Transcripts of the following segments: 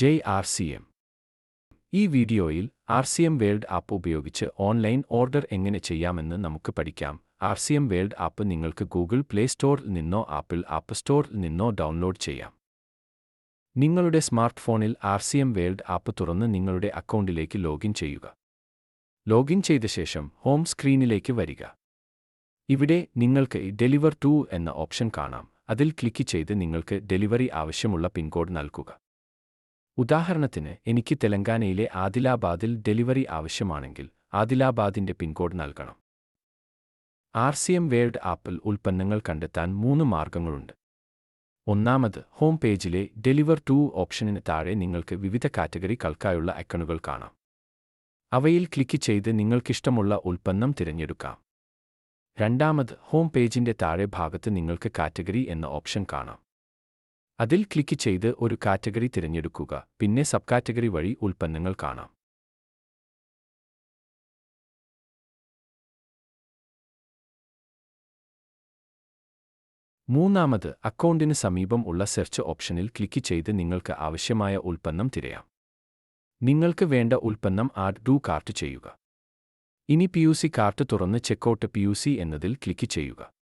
ജയ് R C M ഈ വീഡിയോയിൽ R C M world app ഉപയോഗിച്ച് ഓൺലൈൻ ഓർഡർ എങ്ങനെ ചെയ്യാമെന്ന് നമുക്ക് പഠിക്കാം. R C M world app നിങ്ങൾക്ക് ഗൂഗിൾ പ്ലേ സ്റ്റോറിൽ നിന്നോ ആപ്പിൾ ആപ്പ് സ്റ്റോറിൽ നിന്നോ ഡൗൺലോഡ് ചെയ്യാം. നിങ്ങളുടെ സ്മാർട്ട് ഫോണിൽ R C M world app തുറന്ന് നിങ്ങളുടെ അക്കൗണ്ടിലേക്ക് ലോഗിൻ ചെയ്യുക. ലോഗിൻ ചെയ്ത ശേഷം ഹോം സ്ക്രീനിലേക്ക് വരിക. ഇവിടെ നിങ്ങൾക്ക് ഡെലിവർ ടു എന്ന ഓപ്ഷൻ കാണാം. അതിൽ ക്ലിക്ക് ചെയ്ത് നിങ്ങൾക്ക് ഡെലിവറി ആവശ്യമുള്ള പിൻകോഡ് നൽകുക. ഉദാഹരണത്തിന് എനിക്ക് തെലങ്കാനയിലെ ആദിലാബാദിൽ ഡെലിവറി ആവശ്യമാണെങ്കിൽ ആദിലാബാദിന്റെ പിൻകോഡ് നൽകണം. ആർ സി എം വേൾഡ് ആപ്പിൽ ഉൽപ്പന്നങ്ങൾ കണ്ടെത്താൻ മൂന്ന് മാർഗങ്ങളുണ്ട്. ഒന്നാമത് ഹോം പേജിലെ ഡെലിവർ ടു ഓപ്ഷനിന് താഴെ നിങ്ങൾക്ക് വിവിധ കാറ്റഗറികൾക്കായുള്ള ഐക്കണുകൾ കാണാം. അവയിൽ ക്ലിക്ക് ചെയ്ത് നിങ്ങൾക്കിഷ്ടമുള്ള ഉൽപ്പന്നം തിരഞ്ഞെടുക്കാം. രണ്ടാമത് ഹോം പേജിന്റെ താഴെ ഭാഗത്ത് നിങ്ങൾക്ക് കാറ്റഗറി എന്ന ഓപ്ഷൻ കാണാം. അതിൽ ക്ലിക്ക് ചെയ്ത് ഒരു കാറ്റഗറി തിരഞ്ഞെടുക്കുക. പിന്നെ സബ് കാറ്റഗറി വഴി ഉൽപ്പന്നങ്ങൾ കാണാം. മൂന്നാമത് അക്കൗണ്ടിന് സമീപം ഉള്ള സെർച്ച് ഓപ്ഷനിൽ ക്ലിക്ക് ചെയ്ത് നിങ്ങൾക്ക് ആവശ്യമായ ഉൽപ്പന്നം തിരയാം. നിങ്ങൾക്ക് വേണ്ട ഉൽപ്പന്നം ആഡ് ഡു കാർട്ട് ചെയ്യുക. ഇനി പി യു സി കാർട്ട് തുറന്ന് ചെക്കൗട്ട് പി യു സി എന്നതിൽ ക്ലിക്ക് ചെയ്യുക.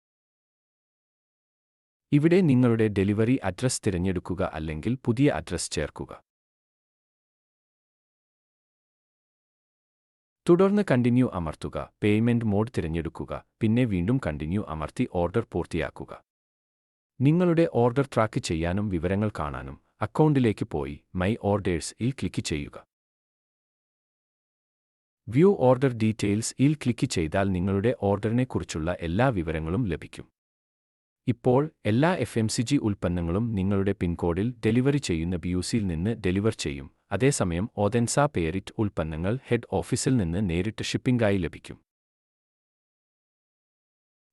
ഇവിടെ നിങ്ങളുടെ ഡെലിവറി അഡ്രസ് തിരഞ്ഞെടുക്കുക അല്ലെങ്കിൽ പുതിയ അഡ്രസ് ചേർക്കുക. തുടർന്ന് കണ്ടിന്യൂ അമർത്തുക പേയ്മെന്റ് മോഡ് തിരഞ്ഞെടുക്കുക പിന്നെ വീണ്ടും കണ്ടിന്യൂ അമർത്തി ഓർഡർ പൂർത്തിയാക്കുക. നിങ്ങളുടെ ഓർഡർ ട്രാക്ക് ചെയ്യാനും വിവരങ്ങൾ കാണാനും അക്കൗണ്ടിലേക്ക് പോയി മൈ ഓർഡേഴ്സിൽ ക്ലിക്ക് ചെയ്യുക. വ്യൂ ഓർഡർ ഡീറ്റെയിൽസ് ഇൽ ക്ലിക്ക് ചെയ്താൽ നിങ്ങളുടെ ഓർഡറിനെക്കുറിച്ചുള്ള എല്ലാ വിവരങ്ങളും ലഭിക്കും. ഇപ്പോൾ എല്ലാ എഫ് എം സി ജി ഉൽപ്പന്നങ്ങളും നിങ്ങളുടെ പിൻകോഡിൽ ഡെലിവറി ചെയ്യുന്ന ബിയുസിയിൽ നിന്ന് ഡെലിവർ ചെയ്യും. അതേസമയം ഓതെൻസ പേരിറ്റ് ഉൽപ്പന്നങ്ങൾ ഹെഡ് ഓഫീസിൽ നിന്ന് നേരിട്ട് ഷിപ്പിംഗായി ലഭിക്കും.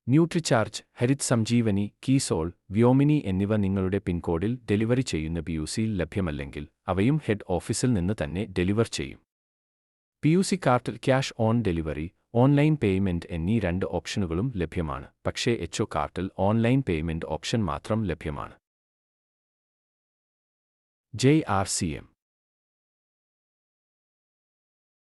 ന്യൂട്രിചാർജ് ഹരിത് സംജീവനി കീസോൾ വ്യോമിനി എന്നിവ നിങ്ങളുടെ പിൻകോഡിൽ ഡെലിവറി ചെയ്യുന്ന ബിയുസിയിൽ ലഭ്യമല്ലെങ്കിൽ അവയും ഹെഡ് ഓഫീസിൽ നിന്ന് തന്നെ ഡെലിവർ ചെയ്യും. പി യു സി കാർട്ടിൽ cash on delivery online payment എന്നീ രണ്ട് ഓപ്ഷനുകളും ലഭ്യമാണ്. പക്ഷേ എച്ച് ഒ കാർട്ടിൽ ഓൺലൈൻ പേയ്മെന്റ് ഓപ്ഷൻ മാത്രം ലഭ്യമാണ്. J R C M